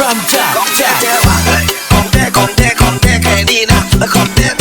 รำจากจาของแท้ของแท้ของแท้แค่นี้นะและของแท้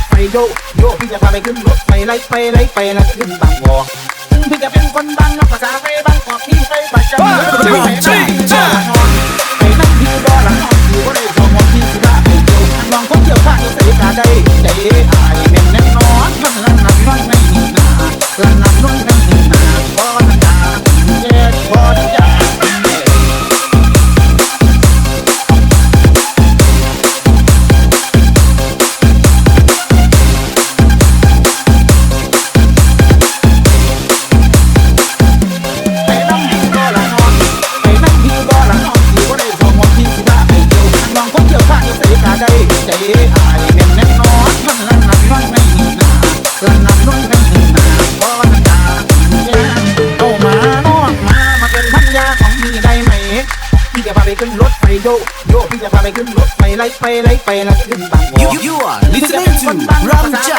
ถไปโยโยพี่จะพาไปขึ้นรถไปไล่ไปไล่ไปแล้วขึ้นบางกอกพี่จะเป็นคนบางนักภาษาไปบางกอกพี่ไปประจำไปนั่งที่ดอหลังห้องอยู่ก็เลยจองห้องที่สุดาไปโยน้องคนเที่ยวข้างเสียกาใจอาย ขึ้นรถไปโยโยพี่จะพาไปขึ้นรถไปไล่ไปไล่ไปแล้วขึ้นบางบ่อ You are listening to Ram Jam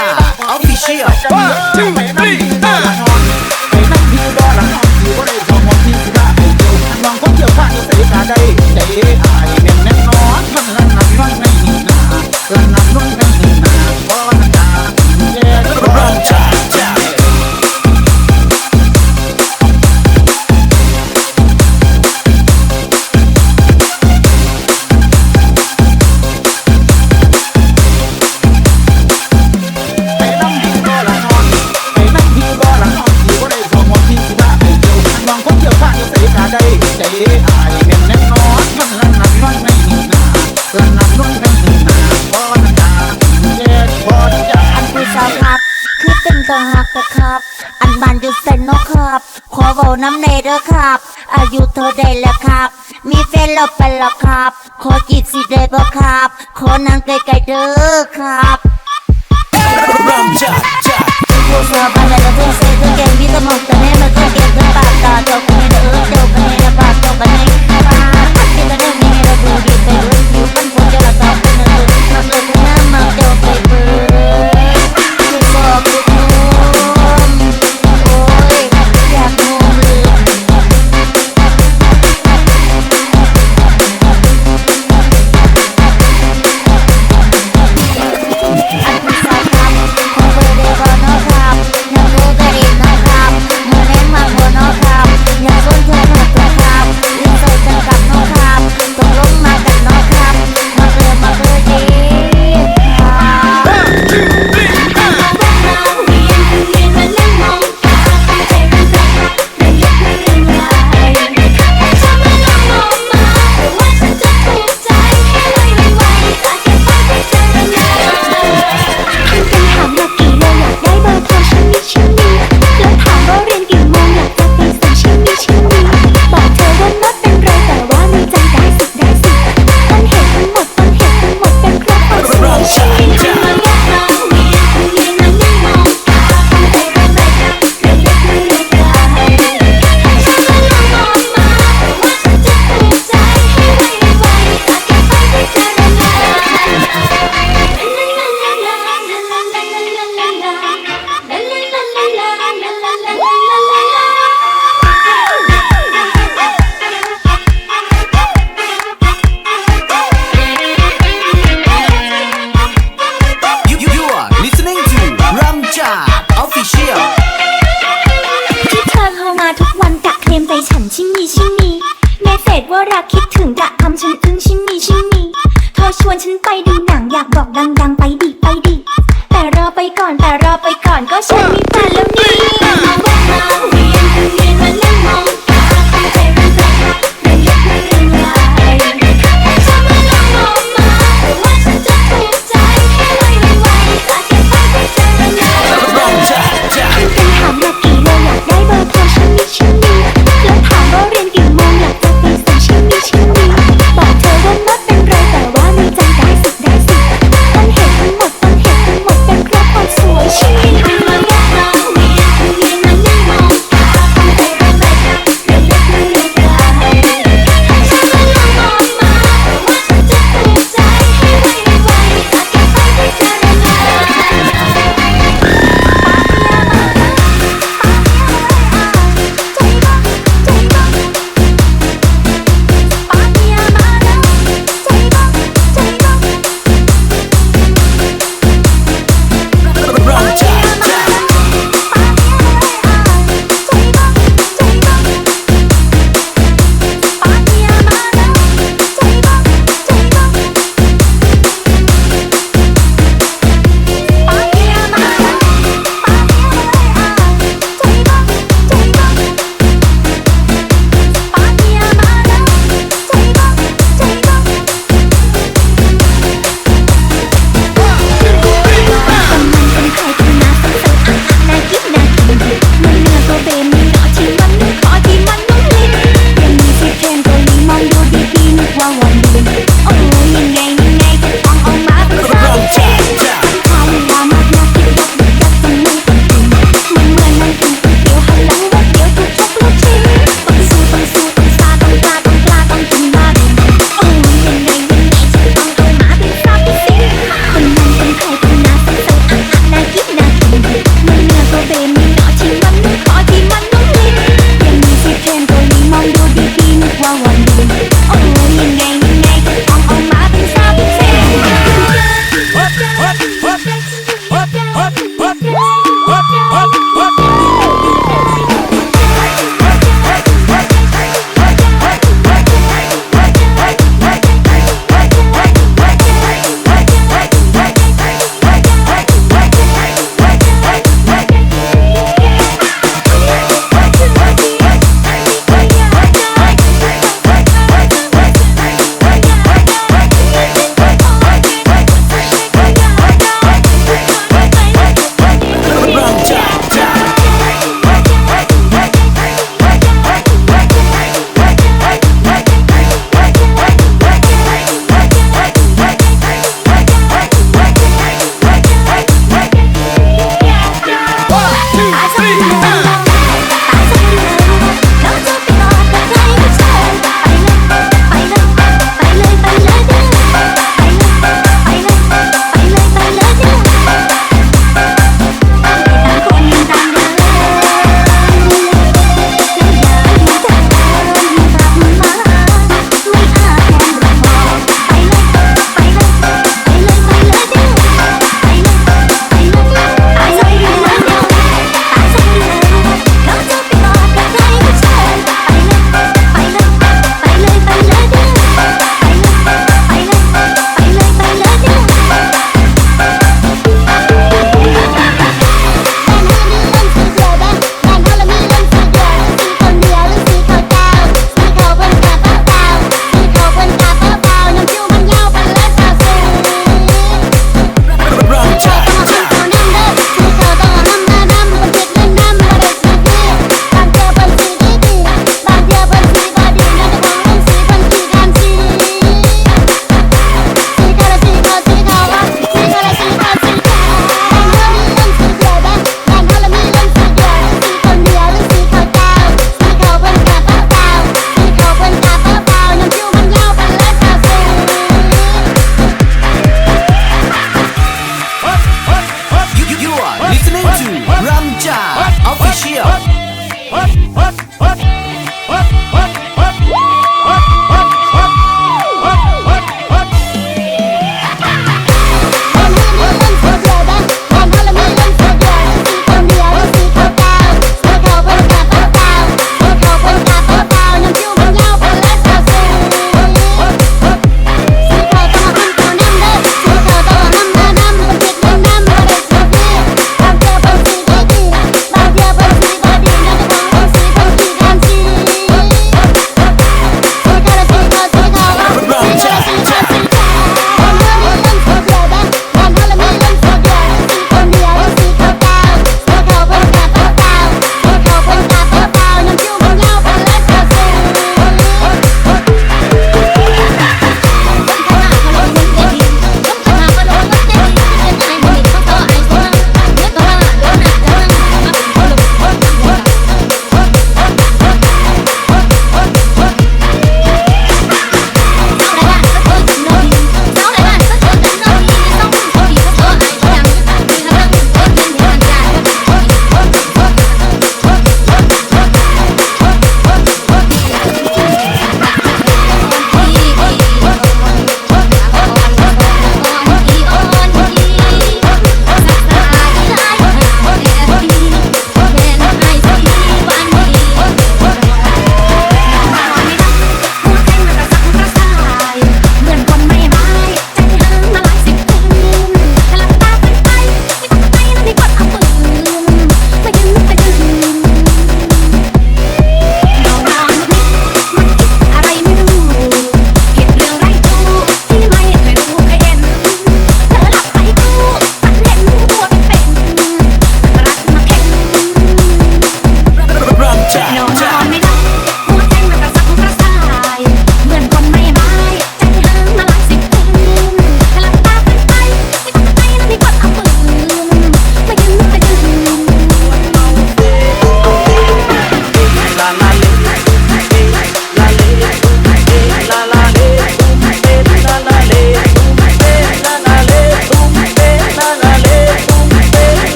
บ ขอนางไกลๆเด้อ